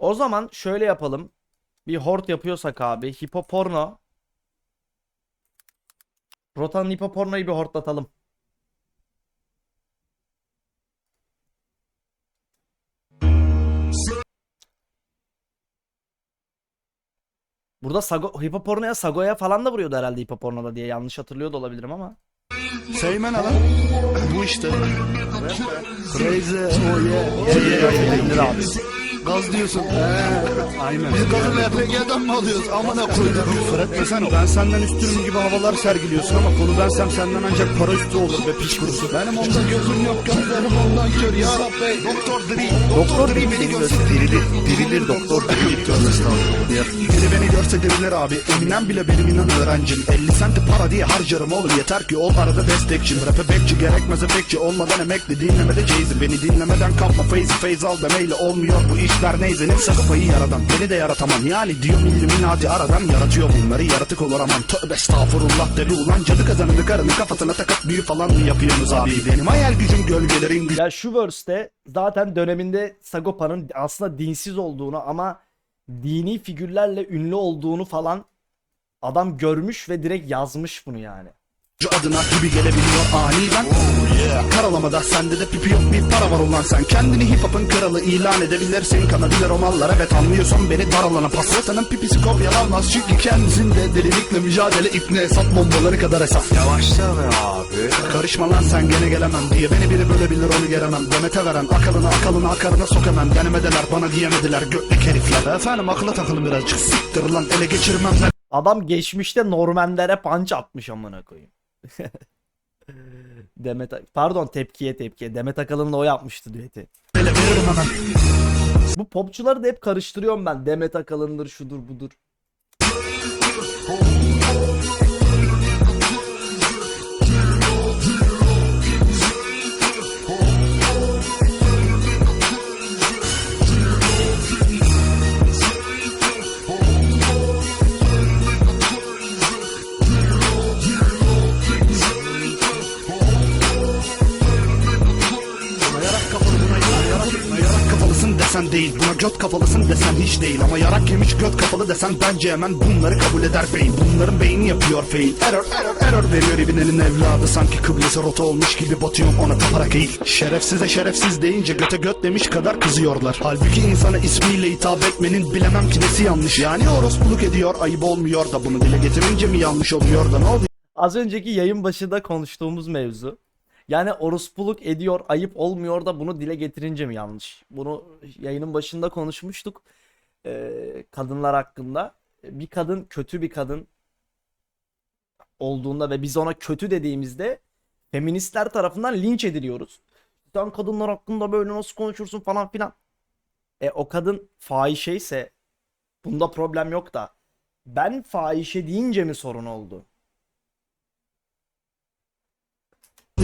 O zaman şöyle yapalım. Bir hort yapıyorsak abi. Hipoporno. Rota'nın hipopornoyu bir hortlatalım. Burada Sago, hipopornoya Sago'ya falan da vuruyordu herhalde hipopornoda diye yanlış hatırlıyor da olabilirim ama. Seymen lan. Bu işte. Crazy. Oh yeah. Yeah yeah yeah. Gaz diyorsun. He. Aynen. Biz gazı LPG'den mi alıyoruz? Amına koydum. Küfür etmesene. Ben senden üstünüm gibi havalar sergiliyorsun ama konu bensem senden ancak para üstü olur be piç kurusu. Benim ondan gözüm yok gözlerim ondan kör ya Rabbi. Doktor Dri. Doktor Dri beni görse dirilir. Dirilir doktor Dri. Biri beni görse dirilir abi. Eminem bile benim inan öğrencim. 50 senti para diye harcarım oğlum. Yeter ki ol arada destekçim. Rap'e bekçi gerekmez efekçi. Olmadan emekli dinlemede Jay-Z. Beni dinlemeden kapma feyzi feyz al demeyle olmuyor bu işler neyse. Ne sakıfayı yaradan. Beni de yaratamam. Yani diyor illuminati aradan yaratıyor bunları. Yaratık olur aman. Tövbe estağfurullah deli ulan. Cadı kazanını karını kafasına takıp büyü falan mı yapıyorsunuz abi? Benim hayal gücüm gölgelerin gücü. Ya şu verse'te zaten döneminde Sagopa'nın aslında dinsiz olduğunu ama dini figürlerle ünlü olduğunu falan adam görmüş ve direkt yazmış bunu yani. Adına gibi gelebiliyor aniden. Karalamada sende de pipi yok bir para var ulan sen. Kendini hip hop'un kralı ilan edebilirsin. Kanabilir o mallara evet anlıyorsan beni dar alana Pasrotanın pipisi kopyalanmaz çünkü kendisinde Delilikle mücadele ipne. Hesap bombaları kadar hesap. Yavaşla be abi. Karışma lan sen gene gelemem diye. Beni biri bölebilir onu geremem. Demete veren akalını akalını akarına sok hemen Denemedeler bana diyemediler. Götlük herifler. Efendim akla takılın birazcık. Siktir lan ele geçirmem ben. Adam geçmişte Normanlere punch atmış amına koyayım. Demet pardon tepkiye tepkiye. Demet Akalın'la o yapmıştı düeti. Bu popçuları da hep karıştırıyorum ben. Demet Akalın'dır şudur budur. Yarak kafalı buna yarak, yarak kafalısın desen değil. Buna göt kafalısın desen hiç değil. Ama yarak yemiş göt kafalı desen bence hemen bunları kabul eder beyin. Bunların beyni yapıyor fail. Error error error veriyor ibinenin evladı. Sanki kıblesi rota olmuş gibi batıyorum ona taparak eğil Şerefsize şerefsiz deyince göte göt demiş kadar kızıyorlar. Halbuki insana ismiyle hitap etmenin bilemem ki nesi yanlış. Yani orospuluk ediyor ayıp olmuyor da Bunu dile getirince mi yanlış oluyor da ne oluyor? Az önceki yayın başında konuştuğumuz mevzu. Yani orospuluk ediyor, ayıp olmuyor da bunu dile getirince mi yanlış? Bunu yayının başında konuşmuştuk. Ee, kadınlar hakkında. Bir kadın kötü bir kadın olduğunda ve biz ona kötü dediğimizde feministler tarafından linç ediliyoruz. Sen kadınlar hakkında böyle nasıl konuşursun falan filan. E o kadın fahişe ise bunda problem yok da ben fahişe deyince mi sorun oldu?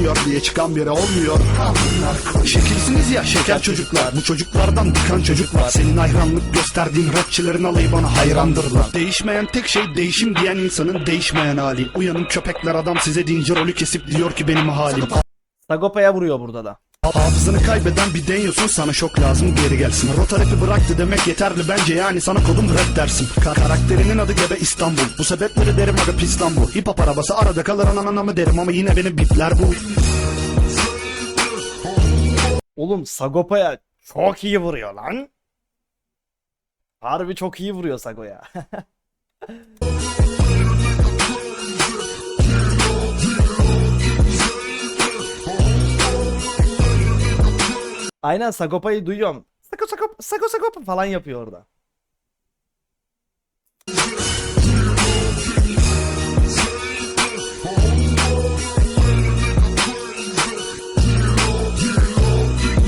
Olmuyor diye çıkan biri olmuyor. Şekilsiniz ya şeker çocuklar. Bu çocuklardan bıkan çocuk var. Senin hayranlık gösterdiğin rapçilerin alayı bana hayrandırlar. Değişmeyen tek şey değişim diyen insanın değişmeyen hali. Uyanın köpekler adam size dinci rolü kesip diyor ki benim halim. Sagopa'ya vuruyor burada da. Hafızını kaybeden bir deniyorsun sana şok lazım geri gelsin. Rota rapi bıraktı demek yeterli bence yani sana kodum rap dersin. Ka- karakterinin adı gebe İstanbul. Bu sebepleri derim adı pistan bu. Hip hop arabası arada kalır ananamı derim ama yine benim bipler bu. Oğlum Sagopa'ya çok iyi vuruyor lan. Harbi çok iyi vuruyor Sago'ya. Aynen Sagopa'yı duyuyorum. Sago Sago Sago Sago falan yapıyor orada.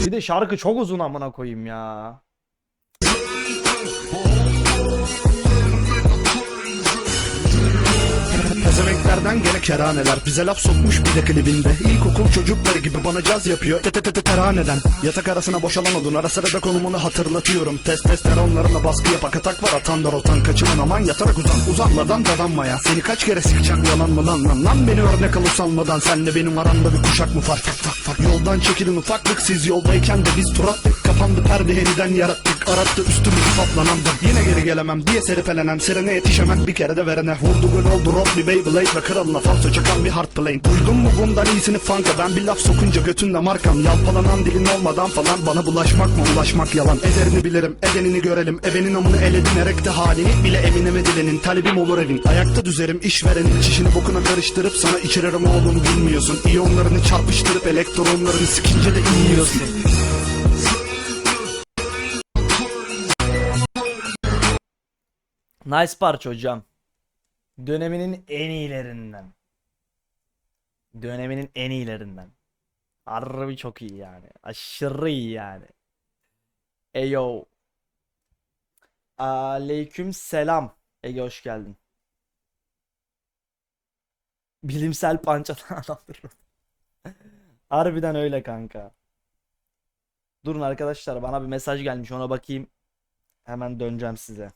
Bir de şarkı çok uzun amına koyayım ya. Pezevenklerden gene keraneler Bize laf sokmuş bir de klibinde. İlkokul çocukları gibi bana caz yapıyor. Te te te te teraneden. Yatak arasına boşalan odun. Ara sıra da konumunu hatırlatıyorum. Testosteronlarına baskı yap atak var. Atan da rotan. Kaçımın aman yatarak uzan. Uzanmadan dadanmaya. Seni kaç kere sikeceğim yalan mı lan lan? Lan beni örnek al usanmadan Senle benim aramda bir kuşak mı var Fak fak fak. Yoldan çekilin. Ufaklık siz yoldayken de biz tur attık Kapandı perde yeniden yarattık. Arattı üstümüzü toplanandım Yine geri gelemem diye seripelenen Sirene yetişemem. Bir kere de verene. Vurdu gol oldu. Robbie Beyblade ve kralına falso çakan bir hard plane Duydun mu bundan iyisini fanka Ben bir laf sokunca götünde markam. Yalpalanan dilin olmadan falan Bana bulaşmak mı? Ulaşmak yalan. Ederini bilirim. Edenini görelim. Ebenin amını eledin erekte halini Bile emineme dilenin. Talibim olur evin. Ayakta düzerim. İşverenin Çişini bokuna karıştırıp sana içiririm oğlum bilmiyorsun. İyonlarını çarpıştırıp elektronlarını sikince de yiyorsun Nice parça hocam. Döneminin en iyilerinden. Döneminin en iyilerinden. Harbi çok iyi yani. Aşırı iyi yani. Eyo. Aleyküm selam. Ege hoş geldin. Bilimsel pançadan anlatırım. Harbiden öyle kanka. Durun arkadaşlar bana bir mesaj gelmiş ona bakayım. Hemen döneceğim size.